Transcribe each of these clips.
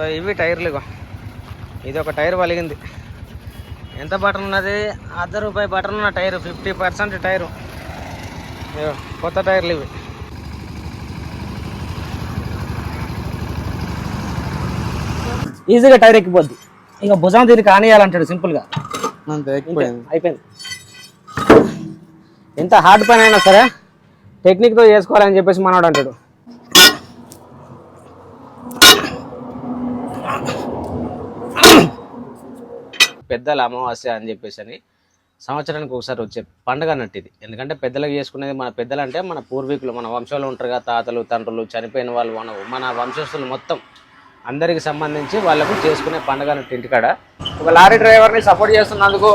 So ఇవి టైర్లు ఇగో. ఇది ఒక టైర్ పలిగింది. ఎంత బటన్ ఉన్నది? అర్ధ రూపాయి బటన్ ఉన్న టైరు ఫిఫ్టీ పర్సెంట్ టైరు. కొత్త టైర్లు ఇవి. ఈజీగా టైర్ ఎక్కిపోద్ది. ఇక భుజం దీన్ని కానియాలంటాడు సింపుల్గా. అయిపోయింది. ఎంత హార్డ్ పని అయినా సరే టెక్నిక్తో చేసుకోవాలని చెప్పేసి మనోడు అంటాడు. పెద్దల అమావాస్య అని చెప్పేసి అని సంవత్సరానికి ఒకసారి వచ్చే పండుగ అన్నట్టు ఇది. ఎందుకంటే పెద్దలకు చేసుకునేది మన పెద్దలు అంటే మన పూర్వీకులు మన వంశంలో ఉంటారు కదా తాతలు తండ్రులు చనిపోయిన వాళ్ళు మన మన వంశస్థులు మొత్తం అందరికి సంబంధించి వాళ్ళకు చేసుకునే పండుగ అన్నట్టు ఇంటికాడ ఒక లారీ డ్రైవర్ని సపోర్ట్ చేస్తున్నందుకు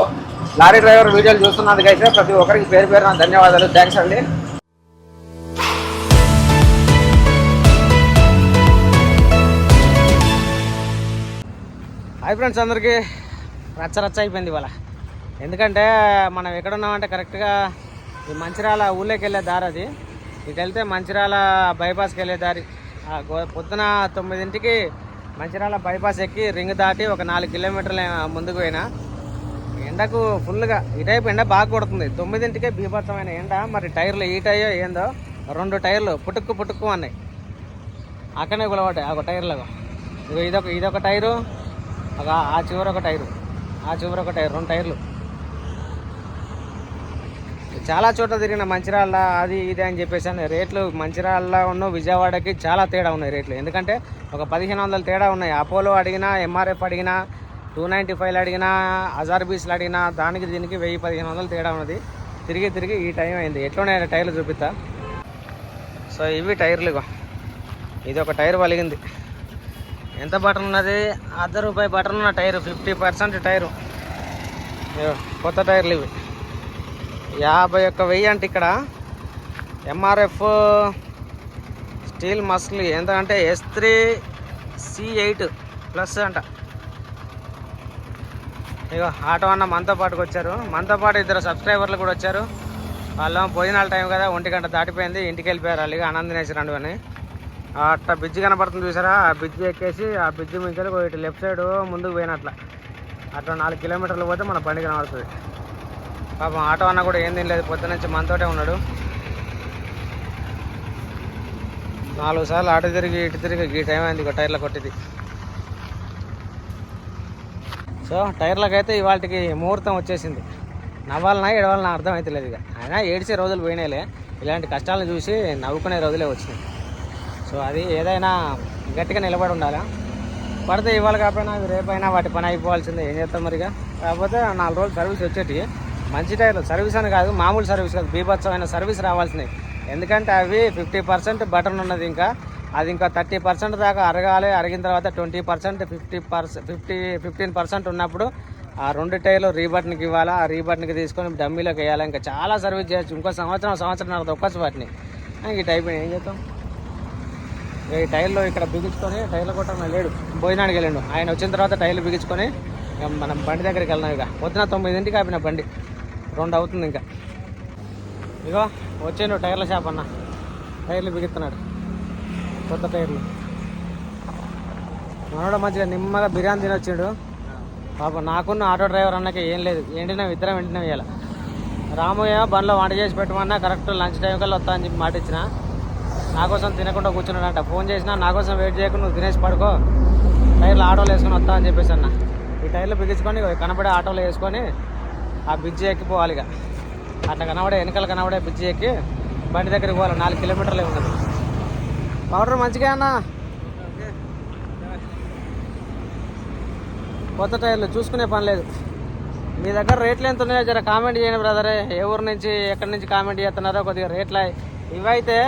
లారీ డ్రైవర్ వీడియోలు చూస్తున్నందుకైతే ప్రతి ఒక్కరికి పేరు పేరున ధన్యవాదాలు. థ్యాంక్స్ అండి. హాయ్ ఫ్రెండ్స్ అందరికీ. రచ్చ రచ్చ అయిపోయింది ఇవాళ. ఎందుకంటే మనం ఎక్కడున్నామంటే కరెక్ట్గా ఈ మంచిర్యాల ఊళ్ళోకి వెళ్ళే దారి అది. ఇటు వెళ్తే మంచిర్యాల బైపాస్కి వెళ్ళే దారి పొద్దున తొమ్మిదింటికి మంచిర్యాల బైపాస్ ఎక్కి రింగ్ దాటి ఒక నాలుగు కిలోమీటర్ల ముందుకు పోయినా. ఎండకు ఫుల్గా ఇటైపు ఎండ బాగా కొడుతుంది. తొమ్మిదింటికే బీభత్సమైన ఎండ. మరి టైర్లు ఈటయ్యో ఏందో రెండు టైర్లు పుట్టుక్కు పుట్టుక్కు అన్నాయి. అక్కడనే గులబడ్డాయి. ఒక టైర్లో ఇదొక ఇదొక టైరు. ఒక ఆ చివర ఒక టైరు. ఆ చివర ఒక టైర్ రెండు టైర్లు. చాలా చోట్ల తిరిగిన మంచిర్యాల అది ఇది అని చెప్పేసి అని రేట్లు మంచిర్యాలలో ఉన్న విజయవాడకి చాలా తేడా ఉన్నాయి రేట్లు. ఎందుకంటే ఒక పదిహేను వందల తేడా ఉన్నాయి. అపోలో అడిగినా ఎంఆర్ఎఫ్ అడిగినా టూ నైంటీ ఫైవ్లు అడిగినా హజార్ బీస్లు అడిగినా దానికి దీనికి వెయ్యి పదిహేను వందలు తేడా ఉన్నది. తిరిగి తిరిగి ఈ టైం అయింది. ఎట్లున్నాయి టైర్లు చూపిస్తా. సో ఇవి టైర్లు ఇది ఒక టైర్ పలిగింది. ఎంత బటన్ ఉన్నది? అర్ధ రూపాయి బటన్ ఉన్న టైరు ఫిఫ్టీ పర్సెంట్ టైరు. ఇగో కొత్త టైర్లు ఇవి. యాభై ఒక్క వెయ్యి అంటే ఇక్కడ. ఎంఆర్ఎఫ్ స్టీల్ మస్ల్ ఎంత అంటే S three C eight plus అంట. ఇగో ఆటో అన్న మనతో పాటుకు వచ్చారు. మనతో పాటు ఇద్దరు సబ్స్క్రైబర్లు కూడా వచ్చారు. వాళ్ళ భోజనాల టైం కదా ఒంటి గంట దాటిపోయింది. ఇంటికి వెళ్ళిపోయారు అలాగే రెండు అని. అట్లా బ్రిడ్జ్ కనపడుతుంది చూసారా? ఆ బ్రిడ్జ్ ఎక్కేసి ఆ బ్రిడ్జ్ నుంచి ఇటు లెఫ్ట్ సైడ్ ముందుకు పోయినట్ల. అట్లా నాలుగు కిలోమీటర్లు పోతే మన బండి కనబడుతుంది. పాపం ఆటో అన్న కూడా ఏం తినలేదు పొద్దు నుంచి మనతోటే ఉన్నాడు. నాలుగు సార్లు ఆటో తిరిగి ఇటు తిరిగి ఈ టైం అయింది ఇక టైర్లో కొట్టింది. సో టైర్లకైతే ఇవాళకి ముహూర్తం వచ్చేసింది. నవ్వాలన్నా ఏడవాలన్నా అర్థం అవుతలేదు ఇక అయినా ఏడిచే రోజులు పోయినాయిలే. ఇలాంటి కష్టాలను చూసి నవ్వుకునే రోజులే వచ్చినాయి. సో అది ఏదైనా గట్టిగా నిలబడి ఉండాలా? పడితే ఇవాళ కాకపోయినా రేపైనా వాటి పని అయిపోవాల్సిందే. ఏం చేస్తాం మరిగా? కాకపోతే నాలుగు రోజులు సర్వీస్ వచ్చేటి. మంచి టైర్లు. సర్వీస్ అని కాదు మామూలు సర్వీస్ కాదు. బీభత్సమైన సర్వీస్ రావాల్సినవి. ఎందుకంటే అవి ఫిఫ్టీ పర్సెంట్ బటన్ ఉన్నది ఇంకా. అది ఇంకా థర్టీ పర్సెంట్ దాకా అరగాలి. అరిగిన తర్వాత twenty percent fifty percent fifty fifteen percent ఉన్నప్పుడు ఆ రెండు టైర్లు రీబటన్కి ఇవ్వాలా? ఆ రీబటన్కి తీసుకొని డమ్మీలోకి వేయాలి? ఇంకా చాలా సర్వీస్ చేయొచ్చు. ఇంకో సంవత్సరం సంవత్సరం నాకు దొక్కచ్చు వాటిని. ఇటు టైప్ ఏం చేస్తాం ఈ టైర్లో ఇక్కడ బిగించుకొని టైర్లు కొట్టడం లేడు. భోజనానికి వెళ్ళాడు. ఆయన వచ్చిన తర్వాత టైర్లు బిగించుకొని మనం బండి దగ్గరికి వెళ్ళినాం ఇక. పొద్దున తొమ్మిదింటికి ఆపిన బండి. రెండు అవుతుంది ఇంకా. ఇగో వచ్చాను టైర్ల షాప్ అన్న. టైర్లు బిగిస్తున్నాడు కొత్త టైర్లు. మనోడు మంచిగా నిమ్మగా బిర్యానీ తినొచ్చాడు. పాపం నాకున్న ఆటో డ్రైవర్ అన్నకి ఏం లేదు. ఎండినాం ఇద్దరం ఎండినాం ఇవాళ రామయ్య బండ్లో వంట చేసి పెట్టమన్నా కరెక్ట్ లంచ్ టైం కల్లా వస్తా అని చెప్పి మాట ఇచ్చిన నా కోసం తినకుండా కూర్చున్నాడంట. ఫోన్ చేసినా నా కోసం వెయిట్ చేయకుండా నువ్వు తినేసి పడుకో. టైర్లు ఆటోలు వేసుకొని వస్తా అని చెప్పేసి అన్న. ఈ టైర్లు బిగించుకొని కనబడే ఆటోలో వేసుకొని ఆ బ్రిడ్జి ఎక్కిపోవాలి ఇక అట్లా కనబడే వెనకాల కనబడే బ్రిడ్జి ఎక్కి బండి దగ్గరికి పోవాలి. నాలుగు కిలోమీటర్లే ఉన్నది పౌడర్ మంచిగా అన్న? కొత్త టైర్లు చూసుకునే పని లేదు. మీ దగ్గర రేట్లు ఎంత ఉన్నాయో జర కామెంట్ చేయండి బ్రదరే. ఏ ఊరు నుంచి ఎక్కడి నుంచి కామెంట్ చేస్తున్నారో కొద్దిగా రేట్లు. ఇవైతే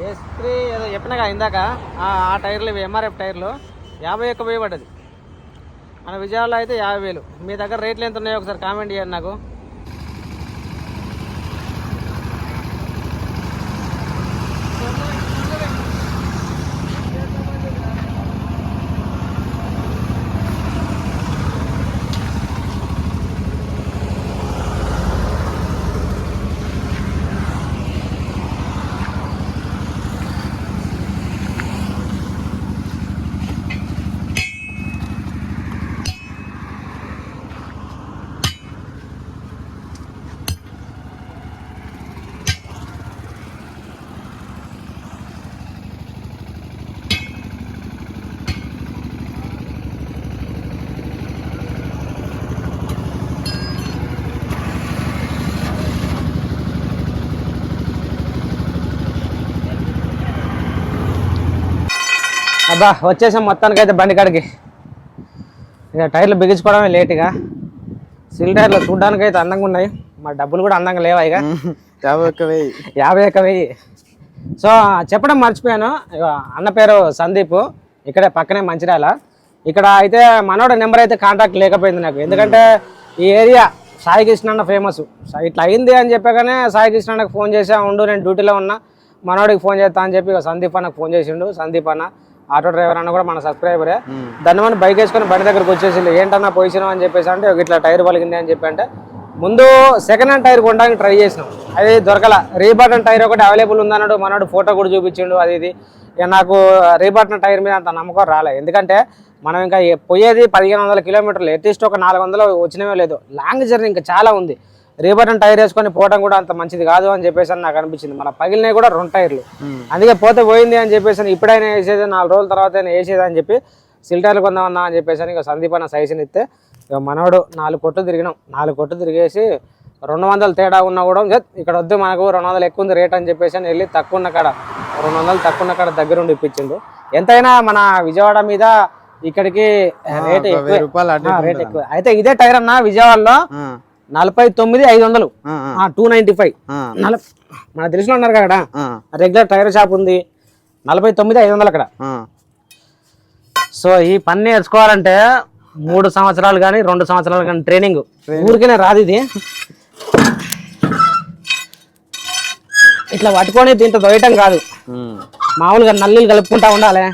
ఎస్త్రీ ఏదో చెప్పినాగా ఇందాక ఆ ఆ టైర్లు ఇవి ఎంఆర్ఎఫ్ టైర్లు యాభై ఒక్క వెయ్యి పడ్డది. మన విజయవాడలో అయితే యాభై వేలు. మీ దగ్గర రేట్లు ఎంత ఉన్నాయో ఒకసారి కామెంట్ చేయండి నాకు. బా వచ్చేసాం మొత్తానికి అయితే బండి కాడికి. ఇక టైర్లు బిగించుకోవడమే లేట్గా సిల్ టైర్లు చూడడానికి అయితే అందంగా ఉన్నాయి. మా డబ్బులు కూడా అందంగా లేవా ఇక? యాభై ఒక్క వెయ్యి. యాభై ఒక్క వెయ్యి. సో చెప్పడం మర్చిపోయాను. అన్న పేరు సందీప్. ఇక్కడే పక్కనే మంచిర్యాల. ఇక్కడ అయితే మనోడ నెంబర్ అయితే కాంటాక్ట్ లేకపోయింది నాకు. ఎందుకంటే ఈ ఏరియా సాయి కృష్ణ అన్న ఫేమస్ ఇట్లా అయింది అని చెప్పగానే సాయి కృష్ణ అన్నకు ఫోన్ చేసా ఉండు నేను డ్యూటీలో ఉన్నా. మనోడికి ఫోన్ చేస్తా అని చెప్పి ఇక సందీప్ అన్నకు ఫోన్ చేసిండు. సందీప్ అన్న ఆటో డ్రైవర్ అన్న కూడా మన సబ్స్క్రైబరే. దాన్ని మనం బైక్ వేసుకొని బండి దగ్గరకు వచ్చేసి ఏంటన్నా పొజిషన్ అని చెప్పేసి అంటే "ఇగో ఇట్లా టైర్ పలిగింది అని చెప్పి అంటే ముందు సెకండ్ హ్యాండ్ టైర్ కొనడానికి ట్రై చేసినాం. అది దొరకల. రీబాటన్ టైర్ ఒకటి అవైలబుల్ ఉందన్నాడు మనోడు ఫోటో కూడా చూపించిండు. అది ఇది. నాకు రీబాటన్ టైర్ మీద అంత నమ్మకం రాలే. ఎందుకంటే మనం ఇంకా పోయేది పదిహేను వందల కిలోమీటర్లు. అట్లీస్ట్ ఒక నాలుగు వందలు వచ్చినవే లేదు. లాంగ్ జర్నీ ఇంకా చాలా ఉంది. రీబటన్ టైర్ వేసుకొని పోవడం కూడా అంత మంచిది కాదు అని చెప్పేసి నాకు అనిపించింది. మన పగిలినవి కూడా రెండు టైర్లు. అందుకే పోతే పోయింది అని చెప్పేసి ఇప్పుడైనా వేసేది నాలుగు రోజుల తర్వాత వేసేది అని చెప్పి సిల్ టైర్లు కొందామన్నా అని చెప్పేసి ఇక సందీప్ అన్న సజెషన్ ఇస్తే ఇక మనోడు నాలుగు కొట్లు తిరిగినాం. నాలుగు కొట్లు తిరిగేసి రెండు వందలు తేడా ఉన్నా కూడా "జత్, ఇక్కడ వద్దు మనకు రెండు వందలు ఎక్కువ ఉంది రేట్ అని చెప్పేసి అని వెళ్ళి తక్కువ ఉన్న కాడ రెండు వందలు తక్కువ ఉన్న కాడ దగ్గరుండి ఇప్పించిండు. ఎంతైనా మన విజయవాడ మీద ఇక్కడికి రేట్ ఎక్కువ. రేట్ ఎక్కువ. అయితే ఇదే టైర్ అన్న విజయవాడలో నలభై తొమ్మిది ఐదు వందలు. టూ నైంటీ ఫైవ్ మన తెలిసిన ఉన్నారు కదా ఆ, రెగ్యులర్ టైర్ షాప్ ఉంది. నలభై తొమ్మిది ఐదు వందలు అక్కడ. సో ఈ పని నేర్చుకోవాలంటే మూడు సంవత్సరాలు కానీ రెండు సంవత్సరాలు కానీ ట్రైనింగ్ ఊరికనే రాదు ఇది. ఇట్లా పట్టుకొని దీంతో దొయ్యటం కాదు. మామూలుగా నల్లీలు కలుపుకుంటా ఉండాలి.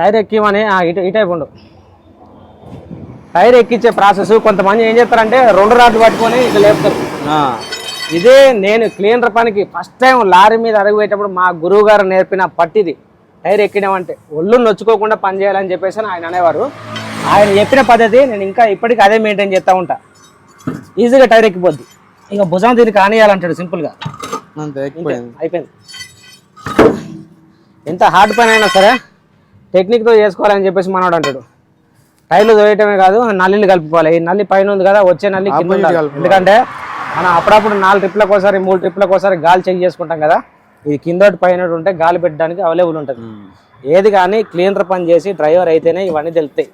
టైర్ ఎక్కిమని ఆ, ఇటు ఇటు అయిపోండు. టైర్ ఎక్కించే ప్రాసెస్ కొంతమంది ఏం చేస్తారంటే రెండు రాడ్లు పట్టుకొని ఇట్లా లేపుతారు. ఇదే నేను క్లీనర్ పనికి ఫస్ట్ టైం లారీ మీద అడుగు పెట్టేటప్పుడు మా గురువు గారు నేర్పిన పట్టిది. టైర్ ఎక్కినామంటే ఒళ్ళు నొచ్చుకోకుండా పని చేయాలని చెప్పేసి ఆయన అనేవారు. ఆయన చెప్పిన పద్ధతి నేను ఇంకా ఇప్పటికీ అదే మెయింటైన్ చేస్తూ ఉంటా. ఈజీగా టైర్ ఎక్కిపోద్ది. ఇక భుజం దీన్ని కానియాలంటాడు సింపుల్గా అయిపోయింది. ఎంత హార్డ్ పని అయినా సరే టెక్నిక్తో చేసుకోవాలని చెప్పేసి మనవాడు అంటాడు. టైర్లు తోయటమే కాదు నల్లిని కలుపుకోవాలి. ఈ నల్లి పైన ఉంది కదా వచ్చే నల్లి కింద. ఎందుకంటే మనం అప్పుడప్పుడు నాలుగు ట్రిప్లకు ఒకసారి మూడు ట్రిప్లకు ఒకసారి గాలి చెక్ చేసుకుంటాం కదా. ఇది కింద పైన ఉంటే గాలి పెట్టడానికి అవైలబుల్ ఉంటుంది. ఏది కానీ క్లీనర్ పని చేసి డ్రైవర్ అయితేనే ఇవన్నీ తెలుస్తాయి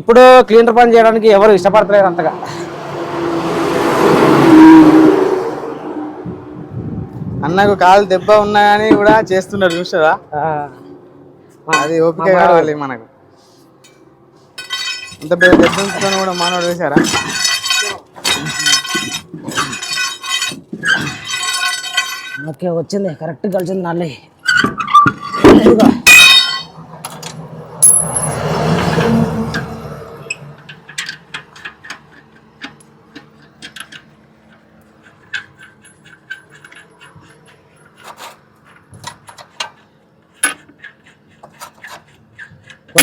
ఇప్పుడు క్లీనర్ పని చేయడానికి ఎవరు ఇష్టపడతలేరు అంతగా. అన్నకు కాలు దెబ్బ ఉన్నా కానీ కూడా చేస్తున్నాడు చూసారా అది ఓపిక కావాలి మనకు. ఇంత పెద్ద దెబ్బ ఉంచుకొని కూడా మానవుడు వేశారా? ఓకే వచ్చింది. కరెక్ట్ కలిసింది నల్లి.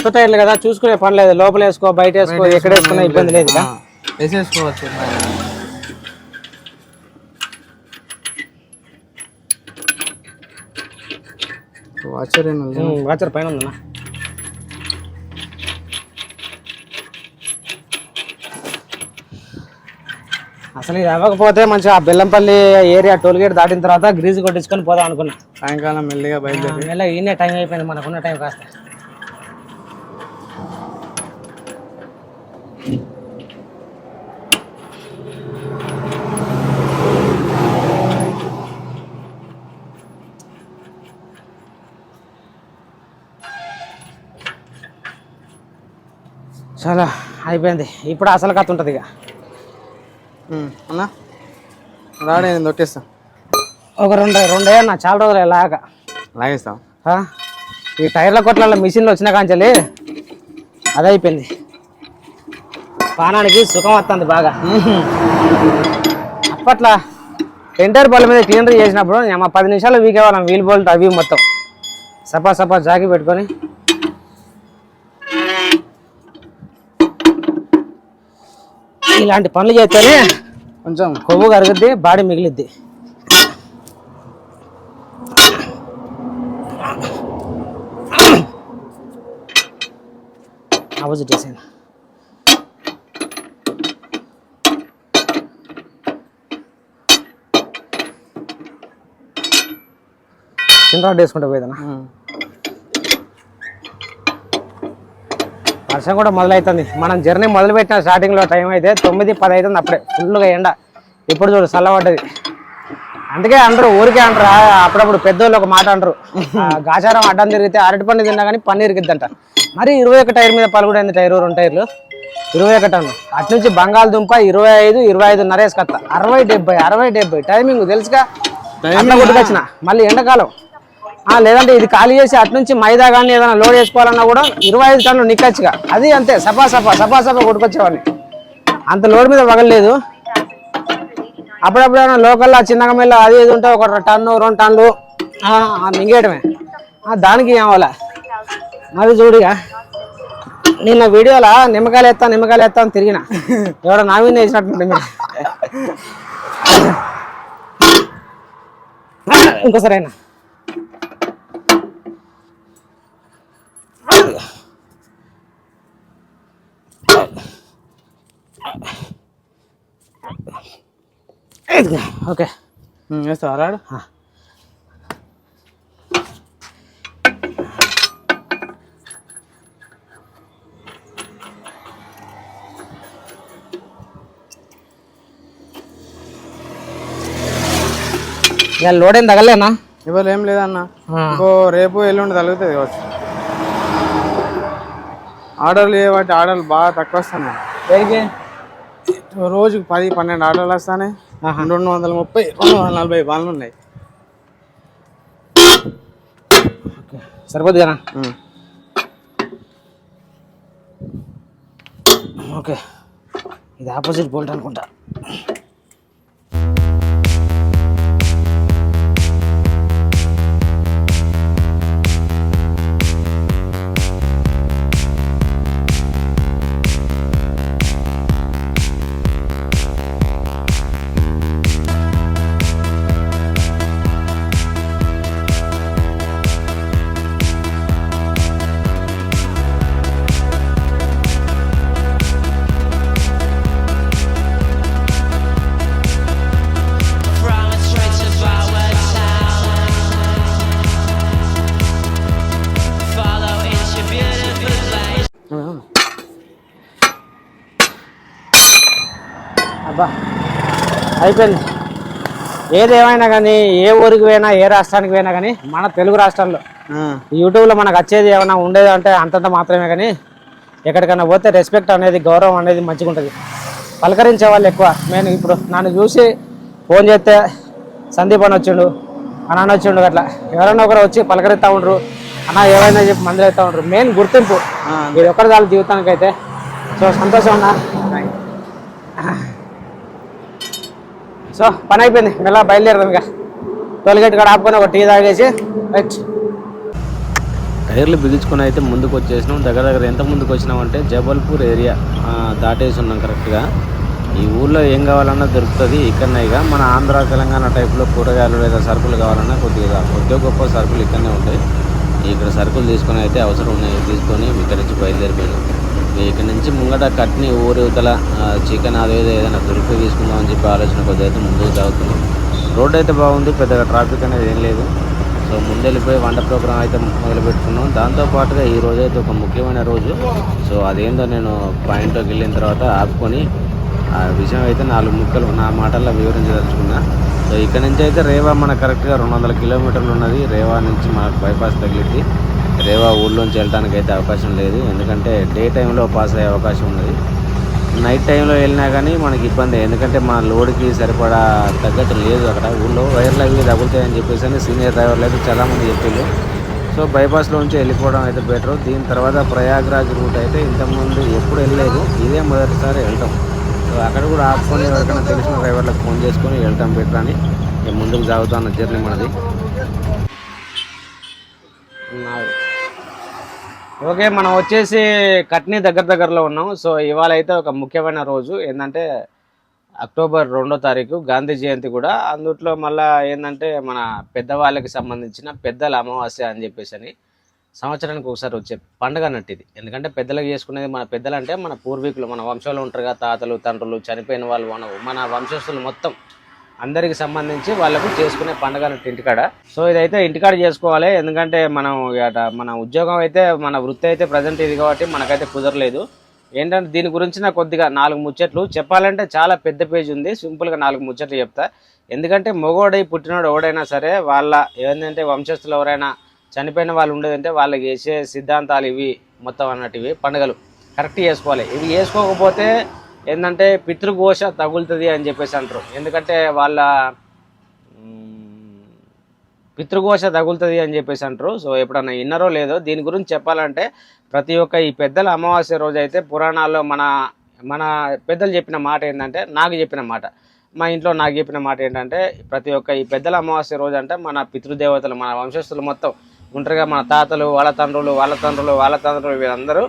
కొత్త టైర్లు కదా చూసుకునే పని లేదు. లోపల వేసుకో బయట వేసుకో ఎక్కడ వేసుకున్నా ఇబ్బంది లేదు. వేసేసుకోవచ్చు. ఉమ్, వాచర్ పైన ఉందన్నా. అసలు ఇది అవ్వకపోతే మంచిగా ఆ బెల్లంపల్లి ఏరియా టోల్గేట్ దాటిన తర్వాత గ్రీజ్ కొట్టించుకొని పోదాం అనుకున్నా. సాయంకాలం మెల్లిగా బయలుదేరి. మెల్ల ఈయనే టైం అయిపోయింది మనకున్న టైం కాస్త. చాలా అయిపోయింది. ఇప్పుడు అసలు కథ ఉంటుంది ఇక. అన్నా? రాడే నేను దొక్కేస్తా ఒక రెండు రెండు అయ్యా చాలా రోజులు ఇలాగ లాగేస్తాం? ఈ టైర్ల కొట్ల మిషన్లు వచ్చిన కాంచెల్లి అదే అయిపోయింది. పానానికి సుఖం వస్తుంది బాగా. అప్పట్లో టెంటర్ బల్ల మీద క్లీనర్ చేసినప్పుడు పది నిమిషాలు వీకేవాళ్ళం వీల్ బోల్ట్ అవి మొత్తం. సపా సపా జాకి పెట్టుకొని ఇలాంటి పనులు చేస్తేనే కొంచెం కొవ్వు కరుగుద్ది బాడీ మిగిలిద్ది. ఆపోజిట్ వేసాను చిన్న రాడ్ వేసుకుంటే పోయేదన్నా? వర్షం కూడా మొదలవుతుంది మనం జర్నీ మొదలుపెట్టిన స్టార్టింగ్లో టైం అయితే తొమ్మిది పది అవుతుంది అప్పుడే. ఫుల్గా ఎండ. ఇప్పుడు చూడు చల్లబడ్డది. అందుకే అంటారు ఊరికే అంటారు. అప్పుడప్పుడు పెద్దోళ్ళు ఒక మాట అంటారు. గాచారం అడ్డం తిరిగితే అరటి పండు తిన్నా కానీ పన్ను ఇరిగిద్దంట మరి ఇరవై ఒక టైర్ మీద పలుగుడైంది టైర్ రెండు టైర్లు? ఇరవై ఒకటి అన్న. అటు నుంచి బంగాళదుంప ఇరవై ఐదు ఇరవై ఐదు నరేసుకత్త అరవై డెబ్బై అరవై డెబ్బై. టైమింగ్ తెలుసుగా? కొట్టుకొచ్చిన. మళ్ళీ ఎండాకాలం. లేదంటే ఇది ఖాళీ చేసి అటు నుంచి మైదా కానీ ఏదైనా లోడ్ చేసుకోవాలన్నా కూడా ఇరవై ఐదు టన్నులు నిక్కచ్చుగా. అది అంతే సపా సఫా సఫా సఫా కొట్టుకొచ్చేవాడిని. అంత లోడ్ మీద వగలేదు అప్పుడప్పుడు లోకల్లో చిన్నగా మెల్ల అది ఇది ఉంటే ఒక టన్ను రెండు టన్నులు మింగేయటమే. మింగేయడమే దానికి ఏమవాలా మరి చూడిగా నిన్న వీడియోలో నిమ్మకాయలు వేస్తాను నిమ్మకాయలు వేస్తాను తిరిగిన. ఎవడో నా మీద వేసినట్టు ఇంకోసారి అయినా. ఓకే. వేస్తావా? రాడు. ఇక లోడ్ ఏం తగలేనా? ఇవాళ ఏం లేదన్న. ఇంకో రేపు ఎల్లుండి తగులుతుంది కావచ్చు. ఆర్డర్లు ఏ వాటి ఆర్డర్లు బాగా తక్కువ వస్తున్నాయి రోజుకు పది పన్నెండు ఆర్డర్లు వస్తాయి. రెండు వందల ముప్పై రెండు వందల నలభై బాన్లు ఉన్నాయి. సరిపోద్ది కదా. ఓకే. ఇది ఆపోజిట్ బోల్ట్ అనుకుంటా. అయిపోయింది ఏది ఏమైనా కానీ ఏ ఊరికి పోయినా ఏ రాష్ట్రానికి పోయినా కానీ మన తెలుగు రాష్ట్రాల్లో. యూట్యూబ్లో మనకు వచ్చేది ఏమైనా ఉండేది అంటే అంతంత మాత్రమే కానీ ఎక్కడికైనా పోతే రెస్పెక్ట్ అనేది గౌరవం అనేది మంచిగా ఉంటుంది. పలకరించే వాళ్ళు ఎక్కువ. నేను ఇప్పుడు నన్ను చూసి ఫోన్ చేస్తే సందీప్ అని వచ్చిండు అని అని వచ్చిండు అట్లా. ఎవరైనా ఒకరు వచ్చి పలకరిస్తూ ఉండరు. అన్న ఏమైనా చెప్పి మందులు అవుతూ ఉండరు. మెయిన్ గుర్తింపు. ఇది ఒక్కరి దాని జీవితానికి అయితే సో సంతోషం అన్నా. సో పని అయిపోయింది. మెల్ల బయలుదేరదాం ఇక. టోల్గేట్ కాడ ఆపుకొని ఒక టీ తాగేసి రైట్. టైర్లు బిగించుకొని అయితే ముందుకు వచ్చేసినాం. దగ్గర దగ్గర ఎంత ముందుకు వచ్చినాం అంటే జబల్పూర్ ఏరియా దాటేసి ఉన్నాం కరెక్ట్గా ఈ ఊళ్ళో ఏం కావాలన్నా దొరుకుతుంది. ఇక్కడనే ఇక మన ఆంధ్ర తెలంగాణ టైప్లో కూరగాయలు లేదా సరుకులు కావాలన్నా కొద్దిగా కొద్దిగా గొప్ప సరుకులు ఇక్కడనే ఉంటాయి. ఇక్కడ సరుకులు తీసుకొని అయితే అవసరం ఉన్నాయి. తీసుకొని ఇక్కడ నుంచి బయలుదేరిపోయినాం. ఇక ఇక్కడ నుంచి ముంగట కట్ని ఊరి చికెన్ అది ఏదో ఏదైనా దొరికి తీసుకుందాం అని చెప్పి ఆలోచన కొద్దిగా అయితే ముందుకు సాగుతున్నాం రోడ్ అయితే బాగుంది పెద్దగా ట్రాఫిక్ అనేది ఏం లేదు. సో ముందెళ్ళిపోయి వంట ప్రోగ్రామ్ అయితే మొదలుపెట్టుకున్నాం. దాంతోపాటుగా దాంతో పాటుగా ఈ రోజు అయితే ఒక ముఖ్యమైన రోజు. సో అదేందో నేను పాయింట్లోకి వెళ్ళిన తర్వాత ఆపుకొని ఆ విషయం అయితే నాలుగు ముక్కలు నా మాటల్లో వివరించదలుచుకున్నా. సో ఇక్కడ నుంచి అయితే రేవా మన కరెక్ట్గా రెండు వందల కిలోమీటర్లు ఉన్నది. రేవా నుంచి మనకు బైపాస్ తగిలింది. రేవా ఊళ్ళోంచి వెళ్ళడానికి అయితే అవకాశం లేదు. ఎందుకంటే డే టైంలో పాస్ అయ్యే అవకాశం ఉన్నది. నైట్ టైంలో వెళ్ళినా కానీ మనకి ఇబ్బంది. ఎందుకంటే మన లోడ్కి సరిపడా తగ్గట్టు లేదు అక్కడ ఊళ్ళో వైర్లు అవి తగులుతాయని చెప్పేసి అని సీనియర్ డ్రైవర్లు అయితే చాలామంది చెప్పారు సో బైపాస్లోంచి వెళ్ళిపోవడం అయితే బెటర్. దీని తర్వాత ప్రయాగ్రాజ్ రూట్ అయితే ఇంతకుముందు ఎప్పుడు వెళ్ళలేదు. ఇదే మొదటిసారి వెళ్తాం. సో అక్కడ కూడా ఆపుకొని ఎవరికైనా తెలిసిన డ్రైవర్లకు ఫోన్ చేసుకొని వెళ్తాం బెటర్ అని. ముందుకు సాగుతున్న జర్నీ మనది. ఓకే మనం వచ్చేసి కట్నీ దగ్గర దగ్గరలో ఉన్నాం. సో ఇవాళ అయితే ఒక ముఖ్యమైన రోజు. ఏంటంటే అక్టోబర్ రెండో తారీఖు గాంధీ జయంతి కూడా. అందుట్లో మళ్ళా ఏంటంటే మన పెద్దవాళ్ళకి సంబంధించిన పెద్దల అమావాస్య అని చెప్పేసి అని సంవత్సరానికి ఒకసారి వచ్చే పండుగ అన్నట్టు ఇది ఎందుకంటే పెద్దలకు చేసుకునేది మన పెద్దలు అంటే మన పూర్వీకులు మన వంశంలో ఉంటారుగా తాతలు తండ్రులు చనిపోయిన వాళ్ళు మన మన వంశస్థులు మొత్తం. అందరికి సంబంధించి వాళ్ళకు చేసుకునే పండుగ ఇంటికాడ. సో ఇదైతే ఇంటికాడ చేసుకోవాలి. ఎందుకంటే మనం మన ఉద్యోగం అయితే మన వృత్తి అయితే ప్రజెంట్ ఇది కాబట్టి మనకైతే కుదరలేదు. ఏంటంటే దీని గురించి నాకు కొద్దిగా నాలుగు ముచ్చట్లు. చెప్పాలంటే చాలా పెద్ద పేజ్ ఉంది. సింపుల్గా నాలుగు ముచ్చట్లు చెప్తా. ఎందుకంటే మగోడై పుట్టినోడు ఎవడైనా సరే వాళ్ళ ఏంటంటే వంశస్థులు ఎవరైనా చనిపోయిన వాళ్ళు ఉండేదంటే వాళ్ళకి వేసే సిద్ధాంతాలు ఇవి మొత్తం అన్నట్టు ఇవి. పండుగలు. కరెక్ట్ చేసుకోవాలి. ఇవి చేసుకోకపోతే ఏంటంటే పితృఘోష తగులుతుంది అని చెప్పేసి అంటారు. ఎందుకంటే వాళ్ళ పితృఘోష తగులుతుంది అని చెప్పేసి అంటారు. సో ఎప్పుడన్నా విన్నారో లేదో దీని గురించి చెప్పాలంటే ప్రతి ఒక్క ఈ పెద్దల అమావాస్య రోజు అయితే పురాణాల్లో మన మన పెద్దలు చెప్పిన మాట ఏంటంటే నాకు చెప్పిన మాట. మా ఇంట్లో నాకు చెప్పిన మాట ఏంటంటే ప్రతి ఒక్క ఈ పెద్దల అమావాస్య రోజు అంటే మన పితృదేవతలు మన వంశస్థులు మొత్తం ఉంటారుగా మన తాతలు వాళ్ళ తండ్రులు వాళ్ళ తండ్రులు వాళ్ళ తండ్రులు వీళ్ళందరూ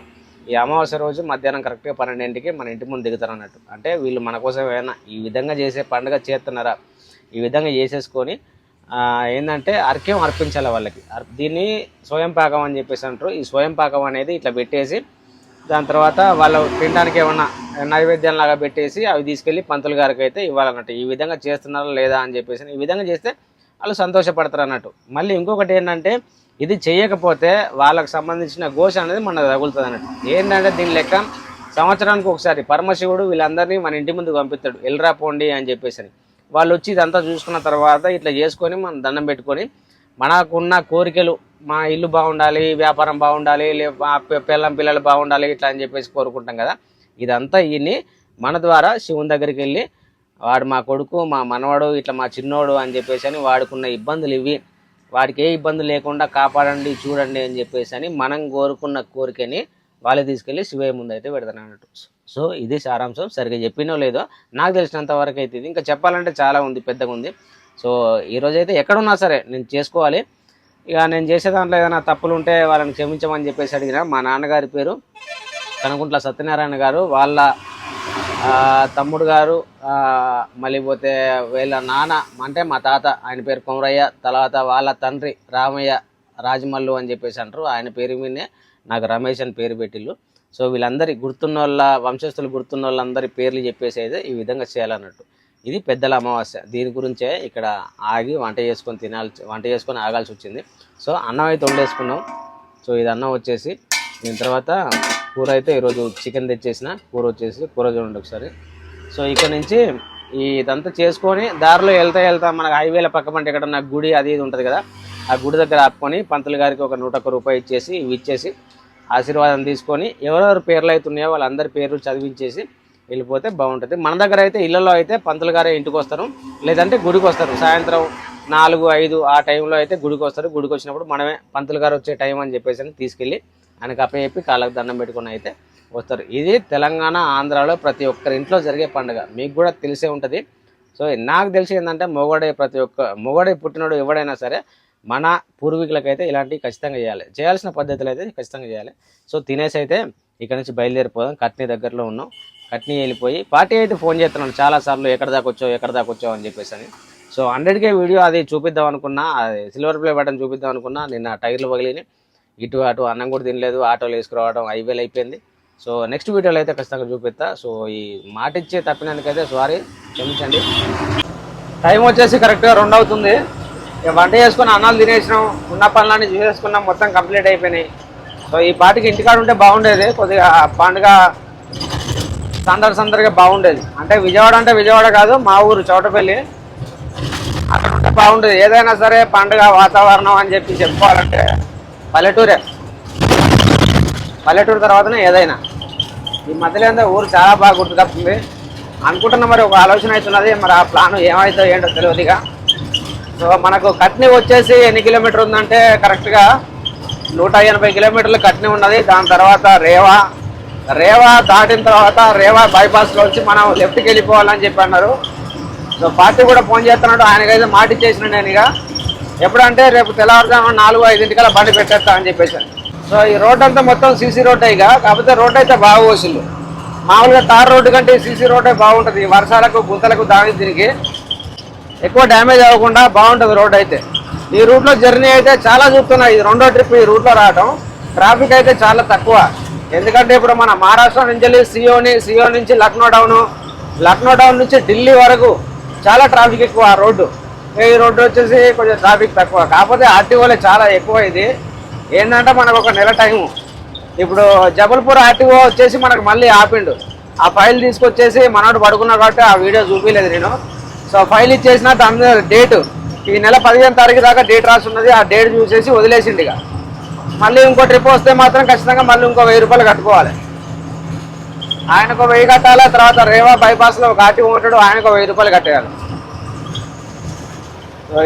ఈ అమావాస్య రోజు మధ్యాహ్నం కరెక్ట్గా పన్నెండింటికి మన ఇంటి ముందు దిగుతారు అన్నట్టు. అంటే వీళ్ళు మన కోసం ఏమైనా ఈ విధంగా చేసే పండుగ చేస్తున్నారా? ఈ విధంగా చేసేసుకొని ఏంటంటే అర్క్యం అర్పించాలి వాళ్ళకి. దీన్ని స్వయం పాకం అని చెప్పేసి అంటారు. ఈ స్వయం పాకం అనేది ఇట్లా పెట్టేసి దాని తర్వాత వాళ్ళు తినడానికి ఏమన్నా నైవేద్యం లాగా పెట్టేసి అవి తీసుకెళ్ళి పంతులు గారికి అయితే ఇవ్వాలన్నట్టు. ఈ విధంగా చేస్తున్నారా లేదా అని చెప్పేసి ఈ విధంగా చేస్తే వాళ్ళు సంతోషపడతారు అన్నట్టు. మళ్ళీ ఇంకొకటి ఏంటంటే ఇది చేయకపోతే వాళ్ళకి సంబంధించిన ఘోష అనేది మన తగులుతుంది అన్నట్టు. ఏంటంటే దీని లెక్క సంవత్సరానికి ఒకసారి పరమశివుడు వీళ్ళందరినీ మన ఇంటి ముందుకు పంపిస్తాడు. ఎల్రా పోండి అని చెప్పేసి అని. వాళ్ళు వచ్చి ఇదంతా చూసుకున్న తర్వాత ఇట్లా చేసుకొని మనం దండం పెట్టుకొని మనకున్న కోరికలు మా ఇల్లు బాగుండాలి వ్యాపారం బాగుండాలి లే మా పిల్లం పిల్లలు బాగుండాలి ఇట్లా అని చెప్పేసి కోరుకుంటాం కదా. ఇదంతా ఇన్ని మన ద్వారా శివుని దగ్గరికి వెళ్ళి వాడు మా కొడుకు మా మనవాడు ఇట్లా మా చిన్నోడు అని చెప్పేసి అని వాడుకున్న ఇబ్బందులు ఇవి. వాడికి ఏ ఇబ్బంది లేకుండా కాపాడండి చూడండి అని చెప్పేసి అని మనం కోరుకున్న కోరికని వాళ్ళు తీసుకెళ్ళి శివయ్య ముందు అయితే పెడతాను అన్నట్టు సో ఇది సారాంశం. సరిగ్గా చెప్పినో లేదో నాకు తెలిసినంత వరకు అయితే ఇది. ఇంకా చెప్పాలంటే చాలా ఉంది పెద్దగా ఉంది. సో ఈరోజు అయితే ఎక్కడున్నా సరే నేను చేసుకోవాలి. ఇక నేను చేసే దాంట్లో ఏదైనా తప్పులు ఉంటే వాళ్ళని క్షమించమని చెప్పేసి అడిగిన మా నాన్నగారి పేరు కనుకుంట్ల సత్యనారాయణ గారు. వాళ్ళ తమ్ముడు గారు మళ్ళీ పోతే వీళ్ళ నాన్న అంటే మా తాత ఆయన పేరు కొమరయ్య తర్వాత వాళ్ళ తండ్రి రామయ్య రాజమల్లు అని చెప్పేసి అంటారు. ఆయన పేరు మీదనే నాకు రమేష్ అని పేరు పెట్టిళ్ళు సో వీళ్ళందరి గుర్తున్న వాళ్ళ వంశస్థులు గుర్తున్న వాళ్ళందరి పేర్లు చెప్పేసి అయితే ఈ విధంగా చేయాలన్నట్టు. ఇది పెద్దల అమావాస్య. దీని గురించే ఇక్కడ ఆగి వంట చేసుకొని తినాల్సి వంట చేసుకొని ఆగాల్సి వచ్చింది. సో అన్నం అయితే వండేసుకున్నాం సో ఇది అన్నం వచ్చేసి దీని తర్వాత కూర అయితే ఈరోజు చికెన్ తెచ్చేసిన. కూర వచ్చేసి కూర చూడండి ఒకసారి. సో ఇక్కడ నుంచి ఈ ఇదంతా చేసుకొని దారిలో వెళ్తా వెళ్తా మనకు హైవేల పక్క పంట ఇక్కడ నాకు గుడి అది ఇది ఉంటుంది కదా ఆ గుడి దగ్గర ఆపుకొని పంతులు గారికి ఒక నూట ఒక్క రూపాయి ఇచ్చేసి ఇవి ఇచ్చేసి ఆశీర్వాదం తీసుకొని ఎవరెవరు పేర్లు అవుతున్నాయో వాళ్ళందరి పేర్లు చదివించేసి వెళ్ళిపోతే బాగుంటుంది. మన దగ్గర అయితే ఇళ్ళలో అయితే పంతులు గారే ఇంటికి వస్తారు. లేదంటే గుడికి వస్తారు. సాయంత్రం నాలుగు ఐదు ఆ టైంలో అయితే గుడికి వస్తారు. గుడికి వచ్చినప్పుడు మనమే పంతులు గారు వచ్చే టైం అని చెప్పేసి తీసుకెళ్ళి ఆయనకు అప్పచెప్పి కాళ్ళకు దండం పెట్టుకుని అయితే వస్తారు. ఇది తెలంగాణ ఆంధ్రాలో ప్రతి ఒక్కరి ఇంట్లో జరిగే పండుగ. మీకు కూడా తెలిసే ఉంటుంది. సో నాకు తెలిసి ఏంటంటే మొగడే ప్రతి ఒక్క మొగడే పుట్టినోడు ఎవడైనా సరే మన పూర్వీకులకైతే ఇలాంటివి ఖచ్చితంగా చేయాలి. చేయాల్సిన పద్ధతులు అయితే ఖచ్చితంగా చేయాలి. సో తినేసి అయితే ఇక్కడ నుంచి బయలుదేరిపోదాం. కట్నీ దగ్గరలో ఉన్నాం. కట్నీ వెళ్ళిపోయి పార్టీ అయితే ఫోన్ చేస్తున్నాను చాలాసార్లు ఎక్కడ దాకా వచ్చావు ఎక్కడ దాకా వచ్చావు అని చెప్పేసి అని. సో హండ్రెడ్కే వీడియో అది చూపిద్దాం అనుకున్నా అది సిల్వర్ ప్లే బటన్ చూపిద్దాం అనుకున్నా నిన్న టైర్లు పగిలిని ఇటు అటు అన్నం కూడా తినలేదు ఆటోలు వేసుకురావడం ఐవేలు అయిపోయింది. సో నెక్స్ట్ వీడియోలో అయితే ఖచ్చితంగా చూపిస్తా. సో ఈ మాట ఇచ్చే తప్పినందుకైతే సారీ క్షమించండి. టైం వచ్చేసి కరెక్ట్గా రెండు అవుతుంది. వంట చేసుకుని అన్నాలు తినేసినాం ఉన్న పనులన్నీ చేసేసుకున్నాం మొత్తం కంప్లీట్ అయిపోయినాయి. సో ఈ పాటికి ఇంటికాడ ఉంటే బాగుండేది కొద్దిగా పండుగ సందడి సందడిగా బాగుండేది. అంటే విజయవాడ అంటే విజయవాడ కాదు మా ఊరు చోటపల్లి. అక్కడ ఉంటే బాగుండేది. ఏదైనా సరే పండుగ వాతావరణం అని చెప్పి చెప్పుకోవాలంటే పల్లెటూరే. పల్లెటూరు తర్వాతనే ఏదైనా. ఈ మధ్యలో ఏందో ఊరు చాలా బాగా గుర్తుకొస్తుంది. అనుకుంటున్నా మరి ఒక ఆలోచన అవుతున్నది మరి ఆ ప్లాన్ ఏమైతే ఏంటో తెలియదుగా సో మనకు కట్నీ వచ్చేసి ఎన్ని కిలోమీటర్ ఉందంటే కరెక్ట్గా నూట ఎనభై కిలోమీటర్లు కట్నీ ఉన్నది. దాని తర్వాత రేవా. రేవా దాటిన తర్వాత రేవా బైపాస్లో వచ్చి మనం లెఫ్ట్కి వెళ్ళిపోవాలని చెప్పి అన్నారు. సో పార్టీ కూడా ఫోన్ చేస్తున్నాడు. ఆయనకైతే మాట ఇచ్చేసిన నేను ఇక. ఎప్పుడంటే రేపు తెల్లవారుజామున నాలుగు ఐదింటికల్లా బండి పెట్టేస్తా అని చెప్పేసి. సో ఈ రోడ్ అంతా మొత్తం సీసీ రోడ్ ఇక. కాకపోతే రోడ్ అయితే బాగా పోసిండు. మామూలుగా తార్ రోడ్డు కంటే సీసీ రోడ్డే బాగుంటుంది. ఈ వర్షాలకు గుంతలకు దానికి తిరిగి ఎక్కువ డ్యామేజ్ అవ్వకుండా బాగుంటుంది రోడ్ అయితే ఈ రూట్లో జర్నీ అయితే చాలా చూస్తున్నాయి. ఇది రెండో ట్రిప్ ఈ రూట్లో రావడం ట్రాఫిక్ అయితే చాలా తక్కువ. ఎందుకంటే ఇప్పుడు మన మహారాష్ట్ర నుంచి వెళ్ళి సియోని సియో నుంచి లక్నో డౌను లక్నో డౌన్ నుంచి ఢిల్లీ వరకు చాలా ట్రాఫిక్ ఎక్కువ ఆ రోడ్డు. ఈ రోడ్డు వచ్చేసి కొంచెం ట్రాఫిక్ తక్కువ. కాకపోతే ఆర్టీఓలే చాలా ఎక్కువ ఇది. ఏంటంటే మనకు ఒక నెల టైము ఇప్పుడు జబల్పూర్ ఆర్టీఓ వచ్చేసి మనకు మళ్ళీ ఆపిండు. ఆ ఫైల్ తీసుకొచ్చేసి మనోడు పడుకున్నా కాబట్టి ఆ వీడియో చూపించలేదు నేను. సో ఫైల్ ఇచ్చేసిన దాని డేటు డేట్ ఈ నెల పదిహేను తారీఖు దాకా డేట్ రాసి ఉన్నది ఆ డేట్ చూసేసి వదిలేసిండు ఇక. మళ్ళీ ఇంకో ట్రిప్ వస్తే మాత్రం ఖచ్చితంగా మళ్ళీ ఇంకో వెయ్యి రూపాయలు కట్టుకోవాలి. ఆయనకు వెయ్యి కట్టాలి? తర్వాత రేవా బైపాస్లో ఒక ఆర్టీ ఉంటాడు. ఆయనకు వెయ్యి రూపాయలు కట్టేయాలి.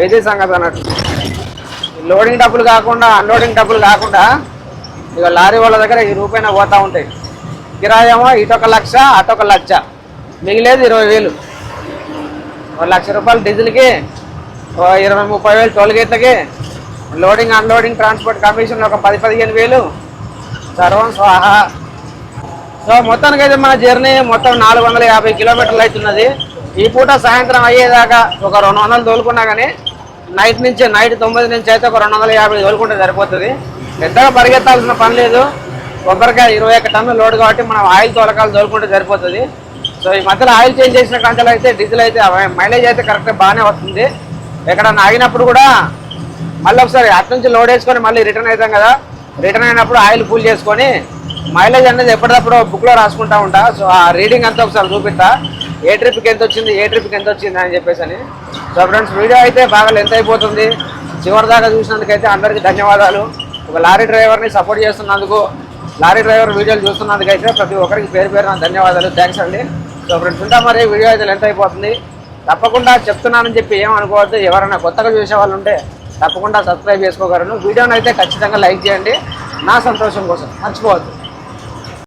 ఇది సంగతి అన్నట్టు. లోడింగ్ డబ్బులు కాకుండా అన్లోడింగ్ డబ్బులు కాకుండా ఇక లారీ వాళ్ళ దగ్గర ఈ రూపాయన పోతూ ఉంటాయి. కిరాయేమో ఇటొక లక్ష అటొక లక్ష. మిగిలేదు ఇరవై వేలు. ఒక లక్ష రూపాయలు డీజిల్కి ఓ ఇరవై ముప్పై వేలు టోల్ గేట్లకి లోడింగ్ అన్లోడింగ్ ట్రాన్స్పోర్ట్ కమిషన్ ఒక పది పదిహేను వేలు. సర్వం స్వాహ. సో మొత్తానికి అయితే మన జర్నీ మొత్తం నాలుగు వందల యాభై కిలోమీటర్లు అవుతున్నది. ఈ పూట సాయంత్రం అయ్యేదాకా ఒక రెండు వందలు తోలుకున్నా కానీ నైట్ నుంచి నైట్ తొమ్మిది నుంచి అయితే ఒక రెండు వందల యాభై తోలుకుంటే సరిపోతుంది. పెద్దగా పరిగెత్తాల్సిన పని లేదు. కొబ్బరికాయ ఇరవై ఒక్క టన్ను లోడ్ కాబట్టి మనం ఆయిల్ తోలకాలు తోలుకుంటే సరిపోతుంది. సో ఈ మధ్యలో ఆయిల్ చేంజ్ చేసిన కంచెలు అయితే డీజిల్ అయితే మైలేజ్ అయితే కరెక్ట్గా బాగానే వస్తుంది. ఎక్కడ ఆగినప్పుడు కూడా మళ్ళీ ఒకసారి అటు నుంచి లోడ్ వేసుకొని మళ్ళీ రిటర్న్ అవుతాం కదా. రిటర్న్ అయినప్పుడు ఆయిల్ ఫుల్ చేసుకొని మైలేజ్ అనేది ఎప్పటికప్పుడు బుక్లో రాసుకుంటా ఉంటా. సో ఆ రీడింగ్ అంతా ఒకసారి చూపిస్తా. ఏ ట్రిప్కి ఎంత వచ్చింది ఏ ట్రిప్కి ఎంత వచ్చింది అని చెప్పేసి అని. సో ఫ్రెండ్స్ వీడియో అయితే బాగా లెంత్ అయిపోతుంది. చివరిదాకా చూసినందుకైతే అందరికీ ధన్యవాదాలు. ఒక లారీ డ్రైవర్ని సపోర్ట్ చేస్తున్నందుకు లారీ డ్రైవర్ వీడియోలు చూస్తున్నందుకైతే ప్రతి ఒక్కరికి పేరు పేరు నా ధన్యవాదాలు. థ్యాంక్స్ అండి. సో ఫ్రెండ్స్ ఉంటా మరి వీడియో అయితే లెంత్ అయిపోతుంది. తప్పకుండా చెప్తున్నానని చెప్పి ఏమనుకోవద్దు ఎవరైనా కొత్తగా చూసే వాళ్ళు ఉంటే తప్పకుండా సబ్స్క్రైబ్ చేసుకోగలను. వీడియోని అయితే ఖచ్చితంగా లైక్ చేయండి. నా సంతోషం కోసం. మర్చిపోవద్దు.